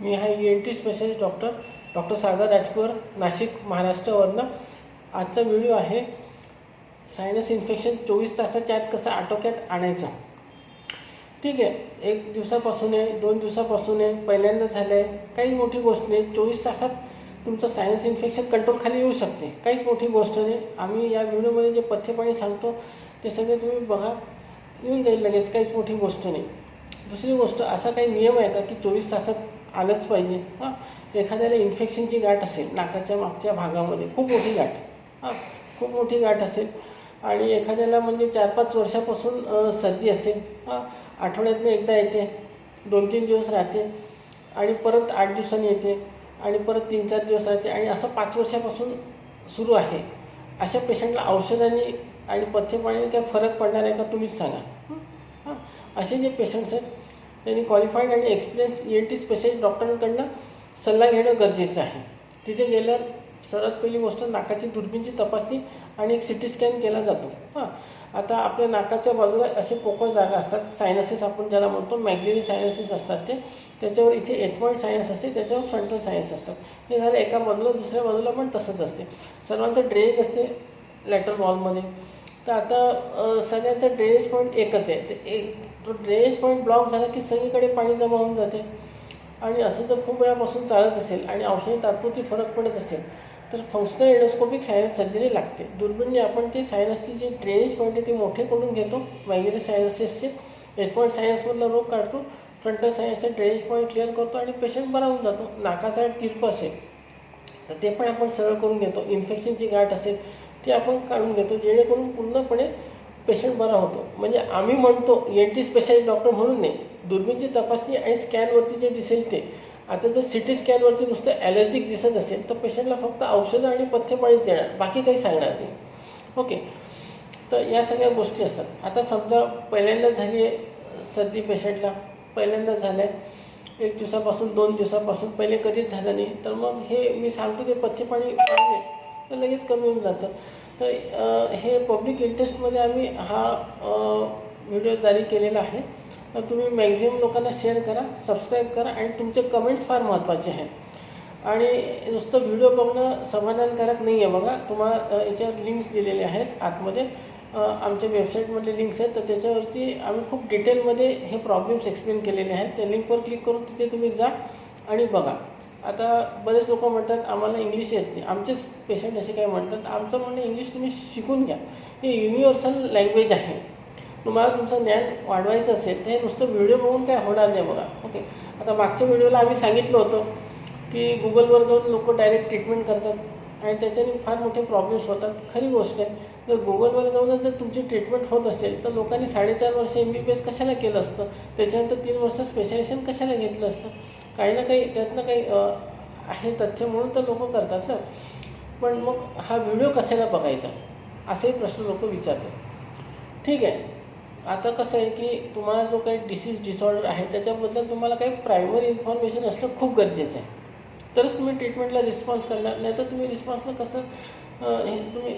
मी आहे E N T specialist doctor doctor Sagar Rajkuwar Nashik महाराष्ट्रावरनं आजचा video आहे sinus infection चोवीस तासाच्या आत कसं आटोक्यात आणायचं? ठीक आहे एक दिवसापासून आहे दोन दिवसापासून आहे पहिल्यांदा झालं आहे काही मोठी गोष्ट नाही चोवीस तासात तुमचं सायनस इन्फेक्शन कंट्रोलखाली येऊ शकते. काहीच मोठी गोष्ट नाही. आम्ही या व्हिडिओमध्ये जे पथ्यपाणी सांगतो ते सगळे तुम्ही बघा येऊन जाईल लगेच काहीच मोठी गोष्ट नाही. दुसरी गोष्ट असा काही नियम आहे का की चोवीस तासात आलंच पाहिजे. हां. एखाद्याला इन्फेक्शनची गाठ असेल नाकाच्या मागच्या भागामध्ये खूप मोठी गाठ. हां. खूप मोठी गाठ असेल आणि एखाद्याला म्हणजे चार पाच वर्षापासून सर्दी असेल. हां. आठवड्यातनं एकदा येते दोन तीन दिवस राहते आणि परत आठ दिवसांनी येते आणि परत तीन चार दिवस राहते आणि असं पाच वर्षापासून सुरू आहे. अशा पेशंटला औषधांनी आणि पथ्यपाणी काय फरक पडणार आहे का तुम्हीच सांगा. हां. असे जे पेशंट्स आहेत त्यांनी क्वालिफाईड आणि experience E N T specialist डॉक्टरांकडनं सल्ला घेणं गरजेचं आहे. तिथे गेल्यावर सर्वात पहिली गोष्ट नाकाची दुर्बीनची तपासणी आणि एक सी टी स्कॅन केला जातो. हां. आता आपल्या नाकाच्या बाजूला असे पोकळ जागा असतात सायनसेस आपण ज्याला म्हणतो मॅक्झिली सायनसेस असतात ते. त्याच्यावर इथे एट सायन्स असते त्याच्यावर फ्रंटल सायन्स असतात. हे झालं एका बाजूला दुसऱ्या बाजूला पण तसंच असते. सर्वांचं ड्रेनेज असते लॅटर वॉलमध्ये तर आता अ, सगळ्यांचा ड्रेनेज पॉईंट एकच आहे. ते एक तो ड्रेनेज पॉईंट ब्लॉक झाला की सगळीकडे पाणी जमा होऊन जाते. आणि असं जर खूप वेळापासून चालत असेल आणि औषधी तात्पुरती फरक पडत असेल तर फंक्शनल एडोस्कोपिक सायनस सर्जरी लागते. दुर्बिणने आपण ते सायनसची जे ड्रेनेज पॉईंट आहे ते मोठे करून घेतो वगैरे सायनसेसचे एक पॉईंट सायनसमधला रोग काढतो फ्रंटल सायनसचा ड्रेनेज पॉईंट क्लिअर करतो आणि पेशंट बरा होऊन जातो. नाका साईड तिरपं असेल तर ते पण आपण सरळ करून घेतो. इन्फेक्शनची गाठ असेल ती आपण काढून घेतो जेणेकरून पूर्णपणे पेशंट बरा होतो. म्हणजे आम्ही म्हणतो एन टी स्पेशालिस्ट डॉक्टर म्हणून नाही दुर्बीणची तपासणी आणि स्कॅनवरती जे दिसेल ते. आता जर सी टी स्कॅनवरती नुसतं ॲलर्जिक दिसत असेल तर पेशंटला फक्त औषधं आणि पथ्यपाळीच देणार बाकी काही सांगणार नाही. ओके तर या सगळ्या गोष्टी असतात. आता समजा पहिल्यांदा झाली आहे सर्दी पेशंटला पहिल्यांदा झालं आहे एक दिवसापासून दोन दिवसापासून पहिले कधीच झालं नाही. तर मग हे मी सांगतो ते पथ्यपाणी लगेच कमी होऊन जातं. तर हे पब्लिक इंटरेस्टमध्ये आम्ही हा व्हिडिओ जारी केलेला आहे. तर तुम्ही मॅक्झिमम लोकांना शेअर करा सबस्क्राईब करा आणि तुमचे कमेंट्स फार महत्त्वाचे आहेत. आणि नुसतं व्हिडिओ बघणं समाधानकारक नाही आहे बघा तुम्हाला याच्यावर लिंक्स दिलेले आहेत आतमध्ये. आमच्या वेबसाईटमधले लिंक्स आहेत. तर त्याच्यावरती आम्ही खूप डिटेलमध्ये हे प्रॉब्लेम्स एक्सप्लेन केलेले आहेत. त्या लिंकवर क्लिक करून तिथे तुम्ही जा आणि बघा. आता बरेच लोक म्हणतात आम्हाला इंग्लिश येत नाही. आमचेच पेशंट असे काय म्हणतात आमचं म्हणणं इंग्लिश तुम्ही शिकून घ्या. हे युनिव्हर्सल लँग्वेज आहे. तुम्हाला तुमचं ज्ञान वाढवायचं असेल तर हे नुसतं व्हिडिओ बघून काय होणार नाही बघा. ओके आता मागच्या व्हिडिओला आम्ही सांगितलं होतं की गुगलवर जाऊन लोक डायरेक्ट ट्रीटमेंट करतात आणि त्याच्याने फार मोठे प्रॉब्लेम्स होतात. खरी गोष्ट आहे जर गुगलवर जाऊनच जर तुमची ट्रीटमेंट होत असेल तर लोकांनी साडेचार वर्ष एम बी बी एस कशाला केलं असतं? त्याच्यानंतर तीन वर्ष स्पेशलायझेशन कशाला घेतलं असतं? काही ना काही त्यातनं काही आहे तथ्य म्हणून तर लोक करतात ना. पण मग हा व्हिडिओ कशाला बघायचा? असेही प्रश्न लोक विचारतात. ठीक आहे. आता कसं आहे की तुम्हाला जो काही डिसीज डिसऑर्डर आहे त्याच्याबद्दल तुम्हाला काही प्रायमरी इन्फॉर्मेशन असणं खूप गरजेचं आहे. तरच तुम्ही ट्रीटमेंटला रिस्पॉन्स करणार नाही तर तुम्ही रिस्पॉन्सला कसं हे तुम्ही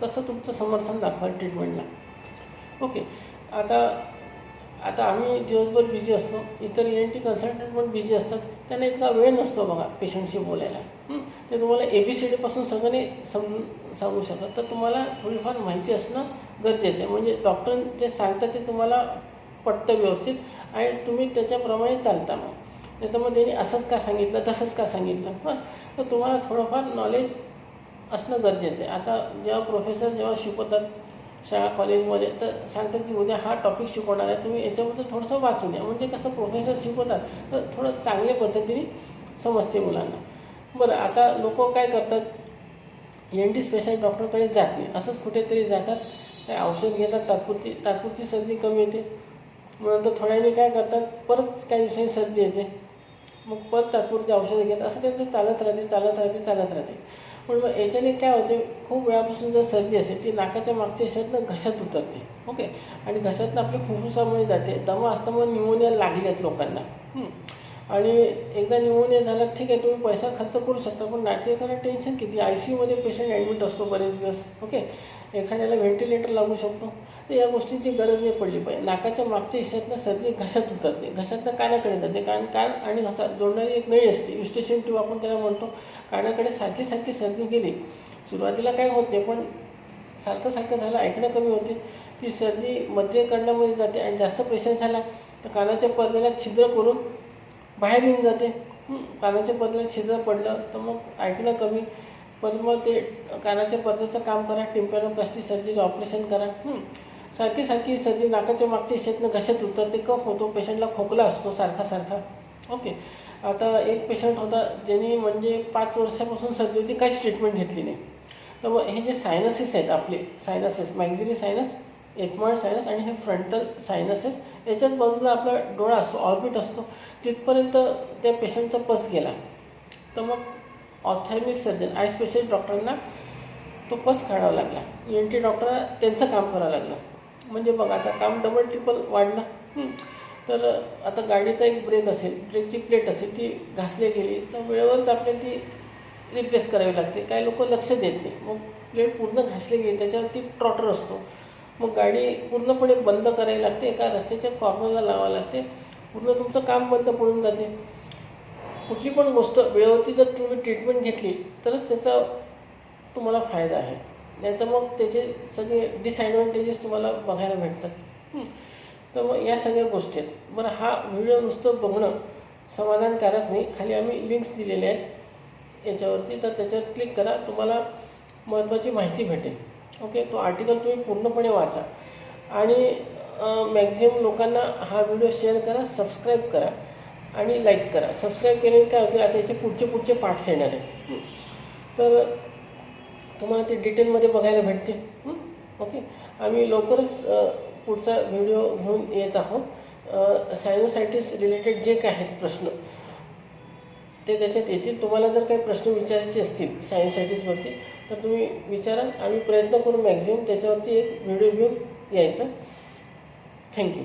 कसं तुमचं समर्थन दाखवाल ट्रीटमेंटला ओके आता आता आम्ही दिवसभर बिझी असतो. इतर एन टी कन्सल्टंट पण बिझी असतात. त्यांना इतका वेळ नसतो बघा पेशंटशी बोलायला. ते तुम्हाला ए बी सी डीपासून सगळं नाही सम सांगू शकत. तर तुम्हाला थोडीफार माहिती असणं गरजेचं आहे. म्हणजे डॉक्टर जे सांगतात ते तुम्हाला पटतं व्यवस्थित आणि तुम्ही त्याच्याप्रमाणे चालता मग. नाही तर मग त्यांनी असंच का सांगितलं तसंच का सांगितलं? हां? तर तुम्हाला थोडंफार नॉलेज असणं गरजेचं आहे. आता जेव्हा प्रोफेसर जेव्हा शिकवतात शाळा कॉलेजमध्ये. तर सांगतात की उद्या हा टॉपिक शिकवणार आहे. तुम्ही याच्याबद्दल थोडंसं वाचून या म्हणजे कसं प्रोफेसर शिकवतात तर थोडं चांगल्या पद्धतीने समजते मुलांना. बरं आता लोक काय करतात? एन डी स्पेशल डॉक्टरकडे जात नाही. असंच कुठेतरी जातात. काय औषध घेतात. तात्पुरती तात्पुरती सर्दी कमी येते. मग नंतर थोड्याने काय करतात? परत काही दिवसांनी सर्दी येते. मग परत तात्पुरती औषधं घेतात. असं त्यांचं चालत राहते चालत राहते चालत राहते. पण मग याच्याने काय होते खूप वेळापासून जर सर्दी असेल ती नाकाच्या मागच्या शेतनं घशात उतरते. ओके आणि घशातनं आपल्या फुफ्फुसामुळे जाते. दमा असताना निमोनिया लागले आहेत लोकांना आणि एकदा निमोनिया झाला ठीक आहे तुम्ही पैसा खर्च करू शकता पण नातेवाईकांना टेन्शन किती? आय सी यूमध्ये पेशंट ॲडमिट असतो बरेच दिवस. ओके एखाद्याला व्हेंटिलेटर लागू शकतो. तर या गोष्टींची गरज नाही पडली. पाहिजे नाकाच्या मागच्या हिश्यातनं सर्दी घशात उतरते. घशातनं कानाकडे जाते. कारण कान आणि घसा जोडणारी एक नळी असते. युस्टेशन ट्यूब आपण त्याला म्हणतो कानाकडे सारखी सारखी सर्दी गेली. सुरुवातीला काय होत नाही पण सारखं सारखं झालं ऐकणं कमी होते. ती सर्दी मध्य कर्णामध्ये जाते आणि जास्त प्रेशर झाला तर कानाच्या पडद्याला छिद्र करून बाहेर येऊन जाते. कानाच्या पडद्याला छिद्र पडलं तर मग ऐकणं कमी. पण मग ते कानाच्या पडद्याचं काम करा. टिम्पॅनोप्लास्टिक सर्जरी ऑपरेशन करा. सारखी सारखी सर्दी नाकाच्या मागच्या हिशातनं घशात उतरते कफ होतो पेशंटला खोकला असतो सारखा सारखा. ओके. आता एक पेशंट होता ज्यांनी म्हणजे पाच वर्षापासून सर्दी होती काहीच ट्रीटमेंट घेतली नाही. तर मग हे जे सायनसेस आहेत आपले सायनसेस मॅक्झिली सायनस एकमळ सायनस आणि हे फ्रंटल सायनसेस याच्याच बाजूला आपला डोळा असतो ऑर्बिट असतो. तिथपर्यंत त्या पेशंटचा पस गेला. तर मग ऑथॅमिक सर्जन आय स्पेशलिस्ट डॉक्टरांना तो पस काढावा लागला. एन टी डॉक्टरला त्यांचं काम करावं लागलं. म्हणजे बघा आता काम डबल ट्रिपल वाढलं. तर आता गाडीचा एक ब्रेक असेल ब्रेकची प्लेट असेल ती घासली गेली तर वेळेवरच आपल्याला ती रिप्लेस करावी लागते. काही लोक लक्ष देत नाही. मग प्लेट पूर्ण घासली गेली त्याच्यावरती ट्रॉटर असतो. मग गाडी पूर्णपणे बंद करावी लागते एका रस्त्याच्या कॉर्नरला लावावं लागते. पूर्ण तुमचं काम बंद पडून जाते. कुठली पण गोष्ट वेळेवरती जर तुम्ही ट्रीटमेंट घेतली तरच त्याचा तुम्हाला फायदा आहे. नाही तर मग त्याचे सगळे डिसॲडव्हान्टेजेस तुम्हाला बघायला भेटतात. तर मग या सगळ्या गोष्टी आहेत. बरं हा व्हिडिओ नुसतं बघणं समाधानकारक नाही. खाली आम्ही लिंक्स दिलेले आहेत याच्यावरती. तर त्याच्यावर क्लिक करा. तुम्हाला महत्त्वाची माहिती भेटेल. ओके तो आर्टिकल तुम्ही पूर्णपणे वाचा. आणि मॅक्झिमम लोकांना हा व्हिडिओ शेअर करा सबस्क्राईब करा आणि लाईक करा. सबस्क्राईब केल्याने काय होतील? आता याचे पुढचे पुढचे पार्ट्स येणार आहेत. तर तुम्हाला ते डिटेलमध्ये बघायला भेटते ओके आम्ही लवकरच पुढचा व्हिडिओ घेऊन येत आहोत. सायनोसायटिस रिलेटेड जे काय आहेत प्रश्न ते त्याच्यात येतील. तुम्हाला जर काही प्रश्न विचारायचे असतील सायन्सायटिसवरती तर तुम्ही विचारा. आम्ही प्रयत्न करू मॅक्झिमम त्याच्यावरती एक व्हिडिओ घेऊन यायचा. थँक्यू